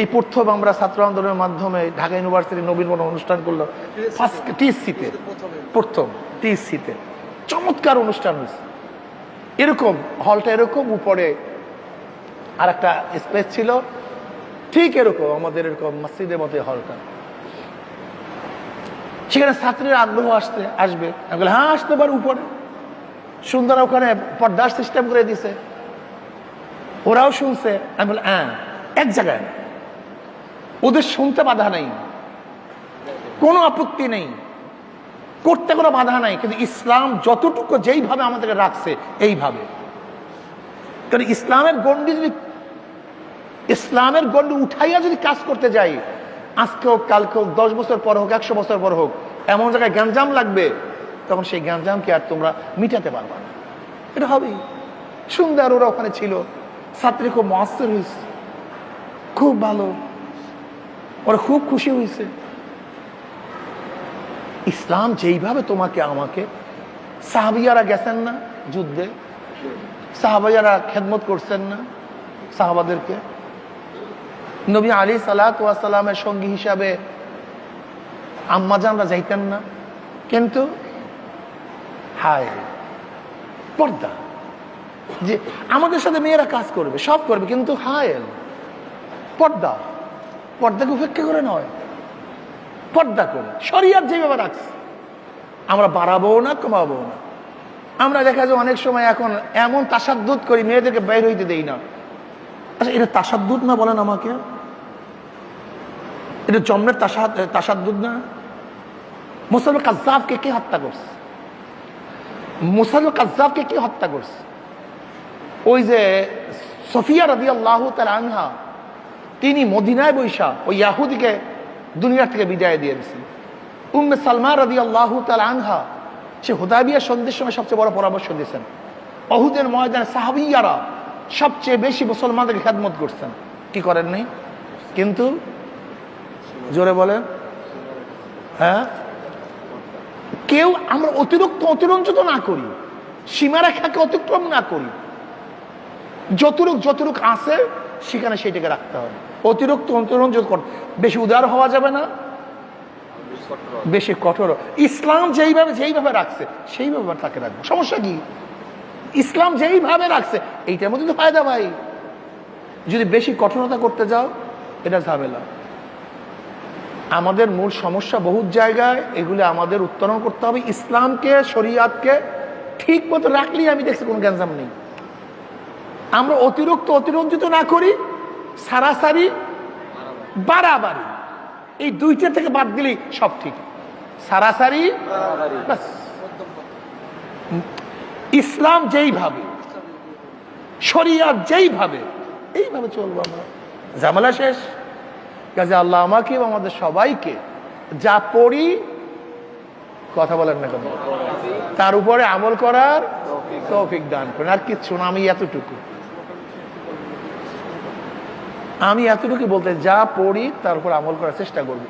এই প্রথম আমরা ছাত্র আন্দোলনের মাধ্যমে ঢাকা ইউনিভার্সিটি নবীন বরণ অনুষ্ঠান করল। ফার্স্ট টিএসসিতে প্রথম টিএসসিতে চমৎকার অনুষ্ঠান হয়েছে। এরকম, হলটা এরকম, উপরে আর একটা স্পেস ছিল। ঠিক এরকম, আমাদের এরকম মসজিদের মতো হলটা। সেখানে ছাত্রীরা আগ্রহ আসতে আসবে। আমি বলি হ্যাঁ আসতে পারে উপরে। সুন্দর ওখানে পর্দার সিস্টেম করে দিছে। ওরাও শুনছে। আমি বলি হ্যাঁ এক জায়গায়। ওদের শুনতে বাধা নেই। কোনো আপত্তি নেই। করতে কোনো বাধা নাই। কিন্তু ইসলাম যতটুকু যেইভাবে আমাদেরকে রাখছে, এইভাবে। কারণ ইসলামের গণ্ডি যদি ইসলামের গণ্ডি উঠাইয়া যদি কাজ করতে যাই, আজকে হোক, কালকে হোক, দশ বছর পর হোক, একশো বছর পর হোক, এমন জায়গায় গ্যাঞ্জাম লাগবে, তখন সেই গ্যাঞ্জামকে আর তোমরা মিটাতে পারবা না। এটা হবেই। সুন্দর ওরা ওখানে ছিল। ছাত্রী খুব মহাস্তর খুব ভালো। ওরা খুব খুশি হয়েছে ইসলাম যেইভাবে তোমাকে আমাকে সাহাবিয়ারা গেছেন না যুদ্ধে সাহাবাইয়ারা খেদমত করছেন না সাহাবাদেরকে নবী আলী সালাতামের সঙ্গী হিসাবে আম্মাজানরা যাইতেন না কিন্তু হায় পর্দা যে আমাদের সাথে মেয়েরা কাজ করবে, সব করবে, কিন্তু হায় পর্দা পর্দাকে উপেক্ষা করে নয়। পর্দা করে। শরিয়ার যেভাবে রাখছে, আমরা বাড়াবো না কমাবো না। আমরা দেখা যায় অনেক সময় এখন এমন তাসাদ্দুত করি, মেয়েদেরকে বের হইতে দেই না। আচ্ছা এটা তাসাদ্দুত না বলেন আমাকে? এটা জন্মের তাসাদ তাসাদ্দুত না? মুসলমান কাজাবকে কে হত্যা করছে? মুসলমান কাজাবকে কে হত্যা করছে? ওই যে সফিয়া রবি আল্লাহ তার আনহা তিনি মদিনায় বৈশা ওই ইয়াহুদিকে দুনিয়া থেকে বিদায় দিয়ে দিয়েছেন। উম্মে সালমা রবি আল্লাহ তাল আনহা, সে হুদাবিয়া সন্ধির সময় সবচেয়ে বড় পরামর্শ দিয়েছেন। অহুদের ময়দানে সাহাবিয়ারা সবচেয়ে বেশি মুসলমানদেরকে খেদমত করছেন। কি করেন কিন্তু জোরে বলেন। হ্যাঁ? কেউ আমরা অতিরিক্ত অতিরঞ্জিত না করি, সীমারেখাকে অতিক্রম না করি। যতটুক যতটুক আছে সেখানে সেটাকে রাখতে হবে। অতিরিক্ত অতিরঞ্জিত কর। বেশি উদার হওয়া যাবে না। বেশি কঠোর। ইসলাম যেইভাবে যেইভাবে রাখছে, সেইভাবে তাকে রাখব। সমস্যা কি? ইসলাম যেইভাবে রাখছে, এইটার মধ্যে তো ফায়দা ভাই। যদি বেশি কঠোরতা করতে যাও, এটা ঝামেলা। আমাদের মূল সমস্যা বহু জায়গায়, এগুলি আমাদের উত্তরণ করতে হবে। ইসলামকে, শরিয়াতকে ঠিক মতো রাখলেই আমি দেখছি কোনো গ্যাঞ্জাম নেই। আমরা অতিরিক্ত অতিরঞ্জিত না করি সারাসারি বাড়াবাড়ি। এই দুইটা থেকে বাদ দিলেই সব ঠিক। সারাসারি। ইসলাম যেইভাবে শরিয়াত যেইভাবে এইভাবে চলবো আমরা। ঝামেলা শেষ। কাজে আল্লাহ আমাকে এবং আমাদের সবাইকে যা পড়ি কথা বলেন না কেন? তার উপরে আমল করার তৌফিক দান করেন। আর কিচ্ছু না আমি এতটুকু। আমি এতটুকু বলতে যা পড়ি তার উপর আমল করার চেষ্টা করব।